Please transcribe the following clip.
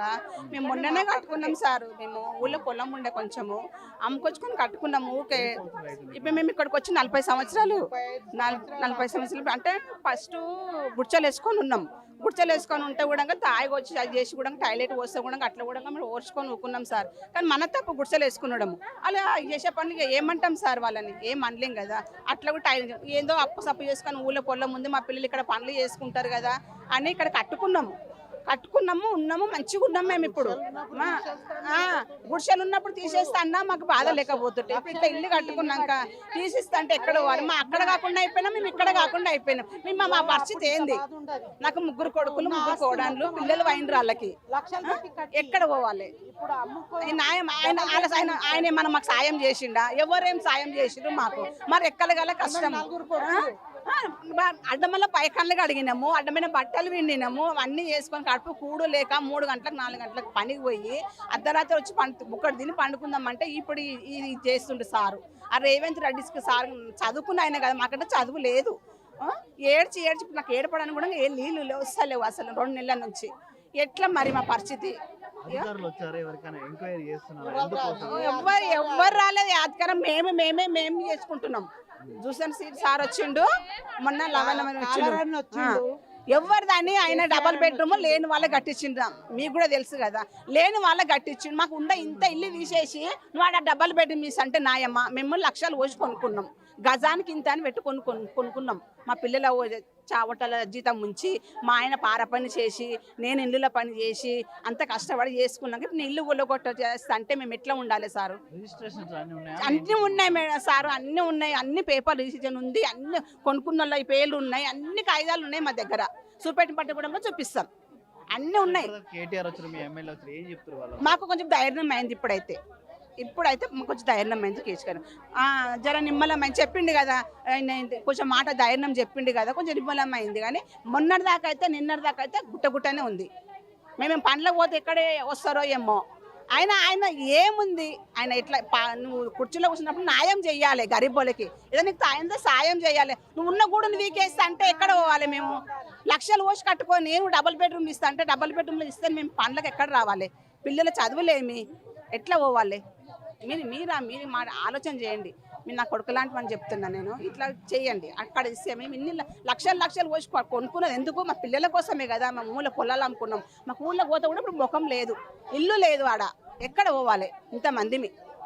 సంవత్సరంగా మేము మొన్ననే కట్టుకున్నాం సార్. మేము ఊళ్ళో పొలం ఉండే కొంచెము. అమ్ముకొచ్చుకొని కట్టుకున్నాము. ఊకే ఇప్పుడు మేము ఇక్కడికి వచ్చి నలభై సంవత్సరాలు నల్- నలభై సంవత్సరాలు అంటే ఫస్ట్ గుడ్చలు వేసుకొని ఉన్నాం. గుడ్చలు వేసుకొని ఉంటే కూడా తాగి వచ్చి అది చేసి కూడా టాయిలెట్ పోస్తే కూడా అట్లా కూడా మేము ఓర్చుకొని ఊకున్నాం సార్. కానీ మన తప్పు గుడ్చలు వేసుకున్నాము అలా చేసే పనులు ఏమంటాం సార్ వాళ్ళని? ఏం అనలేం కదా? అట్లా కూడా టైం ఏందో అప్పు సప్పు చేసుకొని ఊళ్ళో పొలం ముందు మా పిల్లలు ఇక్కడ పనులు చేసుకుంటారు కదా అని ఇక్కడ కట్టుకున్నాము. కట్టుకున్నాము ఉన్నాము మంచిగా ఉన్నాం మేము ఇప్పుడు. గుడిసెలు ఉన్నప్పుడు తీసేస్తా అన్నా మాకు బాధ లేకపోతుంటే. ఇప్పుడు ఇట్లా ఇల్లు కట్టుకున్నాక తీసిస్తా అంటే ఎక్కడ పోవాలి? మా అక్కడ కాకుండా అయిపోయినా మేము ఇక్కడ కాకుండా అయిపోయినాం. మేము మా పరిస్థితి ఏంది? నాకు ముగ్గురు కొడుకులు ముగ్గురు కోడాన్లు పిల్లలు అయినరు వాళ్ళకి. ఎక్కడ పోవాలి? న్యాయం ఆయన ఆయన ఆయన ఏమన్నా మాకు సాయం చేసిండా? ఎవరేం సాయం చేసిండ్రు మాకు? మరి ఎక్కలగల కష్టం. అడ్డమల్ల పై కళ్ళు కడిగినాము అడ్డమైన బట్టలు విండినాము అన్నీ చేసుకొని కడుపు కూడు లేక మూడు గంటలకు నాలుగు గంటలకు పనికి పోయి అర్ధరాత్రి వచ్చి పండు బుక్కడు తిని పండుకుందామంటే ఇప్పుడు ఇది చేస్తుండే సారు. ఆ రేవంత్ రెడ్డికి సార్ చదువుకున్న ఆయన కదా మాకంటే చదువు లేదు. ఏడ్చి ఏడ్చి నాకు ఏడపడానికి కూడా ఏ నీళ్ళు లేవు వస్తలేవు అసలు రెండు నెలల నుంచి. ఎట్లా మరి మా పరిస్థితి? ఎవ్వరు ఎవ్వరు రాలేదు యాత్కరం మేము మేమే మేము చేసుకుంటున్నాం. చూసాను సీ- సార్ వచ్చిండు. మొన్న లవన్ వచ్చిండు. ఎవరు దాన్ని ఆయన డబల్ బెడ్రూమ్ లేని వాళ్ళకి కట్టించిండ్రా. మీకు కూడా తెలుసు కదా. లేని వాళ్ళకి కట్టించిండు. మాకు ఉండ ఇంత ఇల్లు తీసేసి నువ్వు ఆడ డబల్ బెడ్రూమ్ తీసి అంటే నాయమ్మ. మేము లక్షలు పోసి కొనుక్కున్నాం. గజానికి ఇంత అని పెట్టి కొను కొను- కొనుక్కున్నాం. మా పిల్లల చావటల జీతం ఉంచి మా ఆయన పార పని చేసి నేను ఇల్లుల పని చేసి అంత కష్టపడి చేసుకున్నాక నేను ఇల్లు కొల్లగొట్ట చేస్తా అంటే మేము ఎట్లా ఉండాలి సారు? అన్ని ఉన్నాయా? మేడం సార్ అన్ని ఉన్నాయి. అన్ని పేపర్ రిజిస్ట్రేషన్ ఉంది అన్ని కొనుక్కున్న వాళ్ళ పేర్లు ఉన్నాయి అన్ని కాగితాలు ఉన్నాయి మా దగ్గర. సూపేట పట్టకూడంలో చూపిస్తాం. అన్ని ఉన్నాయి. మాకు కొంచెం ధైర్యం అయింది ఇప్పుడైతే. ఇప్పుడైతే కొంచెం ధైర్యం మంచి కేసుకొని జర నిమ్మలమైంది చెప్పిండు కదా ఆయన కొంచెం మాట ధైర్యం చెప్పిండు కదా కొంచెం నిమ్మలం అయింది. కానీ మొన్నటిదాకా అయితే నిన్నటి దాకా అయితే గుట్ట గుట్టనే ఉంది. మేము పండ్లకు పోతే ఎక్కడే వస్తారో ఏమో. ఆయన ఆయన ఏముంది? ఆయన ఇట్లా పా- నువ్వు కుర్చీలో కూర్చున్నప్పుడు న్యాయం చేయాలి గరీబోళ్ళకి ఏదో నీకు ఆయనతో సాయం చేయాలి నువ్వు ఉన్న గూడును వీకేస్తా అంటే ఎక్కడ పోవాలి మేము? లక్షలు పోసి కట్టుకొని నేను డబుల్ బెడ్రూమ్ ఇస్తా అంటే డబుల్ బెడ్రూమ్లో ఇస్తే మేము పండ్లకు ఎక్కడ రావాలి? పిల్లల చదువులేమి? ఎట్లా పోవాలి? మీరు మీరా మీరు మా ఆలోచన చేయండి. మీరు నా కొడుకు లాంటి అని చెప్తున్నా నేను. ఇట్లా చేయండి. అక్కడ ఇస్తే మేము ఇన్ని లక్షలు లక్షలు పోసి కొనుక్కున్నది ఎందుకు? మా పిల్లల కోసమే కదా మా ఊళ్ళో పొలాలు అమ్ముకున్నాం. మాకు ఊళ్ళో పోతే కూడా ఇప్పుడు ముఖం లేదు. ఇల్లు లేదు ఆడ. ఎక్కడ పోవాలి? ఇంతమందిమి.